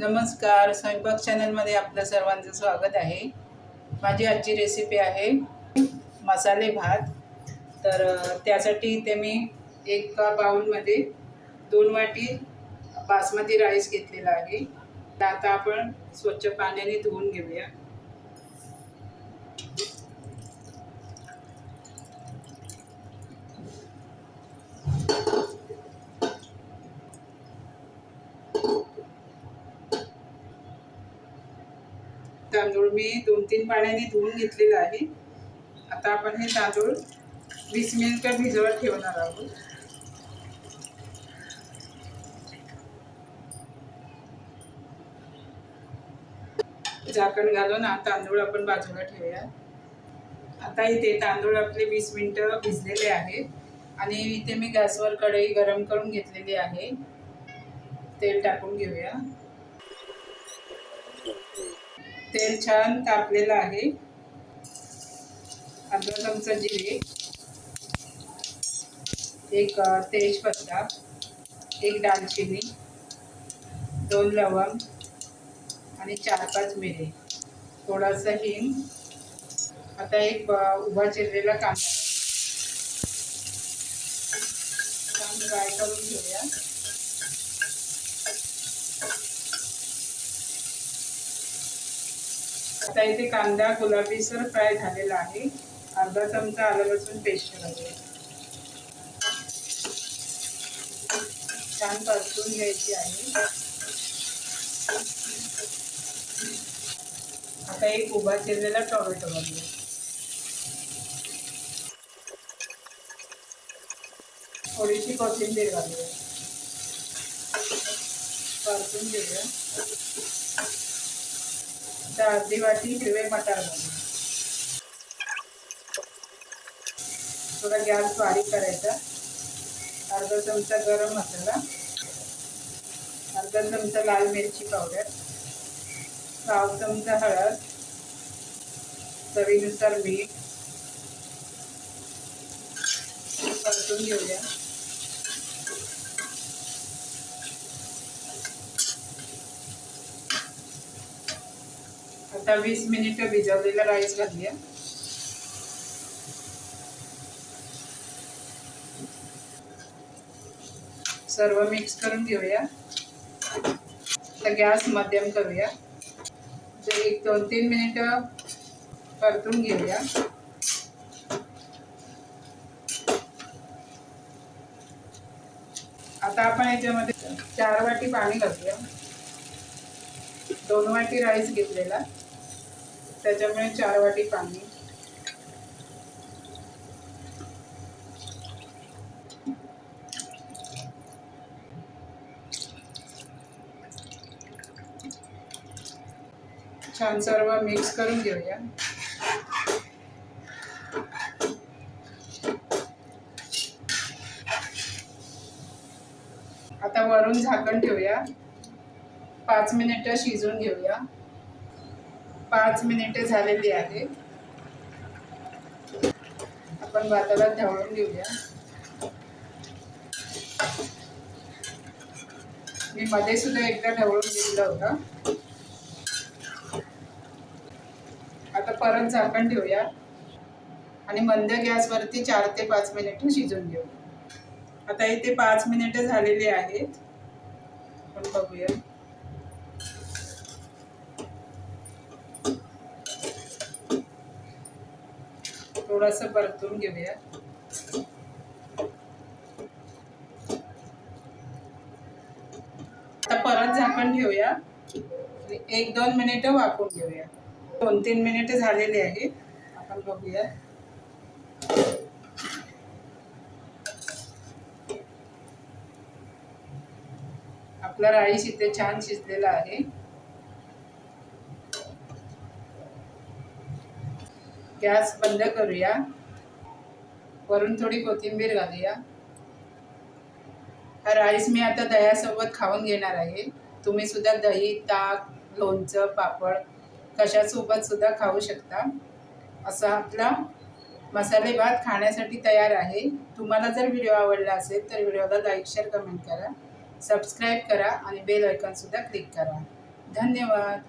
नमस्कार स्वयंपाक चॅनलमध्ये आपलं सर्वांचं स्वागत आहे. माझी आजची रेसिपी आहे मसाले भात. तर त्यासाठी इथे मी एका बाउलमध्ये दोन वाटी बासमती राईस घेतलेला आहे. तर आता आपण स्वच्छ पाण्याने धुवून घेऊया. तांदूळ मी दोन तीन पाण्याने धुवून घेतलेला आहे. आता आपण हे तांदूळ वीस मिनिटं भिजवत ठेवणार आहोत. झाकण घालून हा तांदूळ आपण बाजूला ठेवूया. आता इथे तांदूळ आपले वीस मिनटं भिजलेले आहेत. आणि इथे मी गॅसवर कढई गरम करून घेतलेली आहे. तेल टाकून घेऊया. तेल छान तापलेलं आहे. अर्धा चमचा जिरे. एक तेजपत्ता. एक दालचिनी. दोन लवंग. आणि चार पाच मिरे. थोडासा हिंग. आता एक उभा चिरलेला कांदा. छान फ्राय करून घेऊया. आता इथे कांदा गुलाबीसर फ्राय झालेला आहे. अर्धा चमचा आलं लसूण पेस्ट घालूया छान परतून घ्यायची आहे. आता एक उभा चिरलेला टोमॅटो घालूया थोडीशी कोथिंबीर घालूया. परतून घेऊया. आता अर्धी वाटी हिरवे मटार थोडा गॅस बारीक करायचा. अर्धा चमचा गरम मसाला. अर्धा चमचा लाल मिरची पावडर. पाव चमचा हळद. चवीनुसार मीठ. परतून घेऊया. आता वीस मिनिटं भिजवलेला राईस घालूया. सर्व मिक्स करून घेऊया. आता गॅस मध्यम करूया. तर एक दोन तीन मिनिटं परतून घेऊया. आता आपण याच्यामध्ये चार वाटी पाणी घालूया. दोन वाटी राईस घेतलेला. त्याच्यामुळे चार वाटी पाणी. छान सर्व मिक्स करून घेऊया. आता वरून झाकण ठेवूया. पाच मिनिटं शिजून घेऊया. पाच मिनिटे झालेली आहे आपण भाताला ढवळून घेऊया. मी मध्ये सुद्धा एकदा ढवळून घेतलं होतं. आता परत झाकण ठेवूया. आणि मंद गॅसवरती चार ते पाच मिनिटं शिजून घेऊ आता इथे पाच मिनिटं झालेली आहेत. आपण बघूया. थोडस परतून घेऊया. आता परत झाकण ठेवूया एक दोन मिनिटं वाकून घेऊया. दोन तीन मिनिटं झालेली आहेत आपण बघूया. आपला राईस इथे छान शिजलेला आहे. गॅस बंद करूया. वरून थोडी कोथिंबीर घालूया. हा राईस मी आता दह्यासोबत खाऊन घेणार आहे. तुम्ही सुद्धा दही ताक लोणचं पापड कशासोबत सुद्धा खाऊ शकता. असा आपला मसाले भात खाण्यासाठी तयार आहे. तुम्हाला जर व्हिडिओ आवडला असेल तर व्हिडिओला लाईक शेअर कमेंट करा. सबस्क्राईब करा आणि बेल आयकॉनसुद्धा क्लिक करा. धन्यवाद.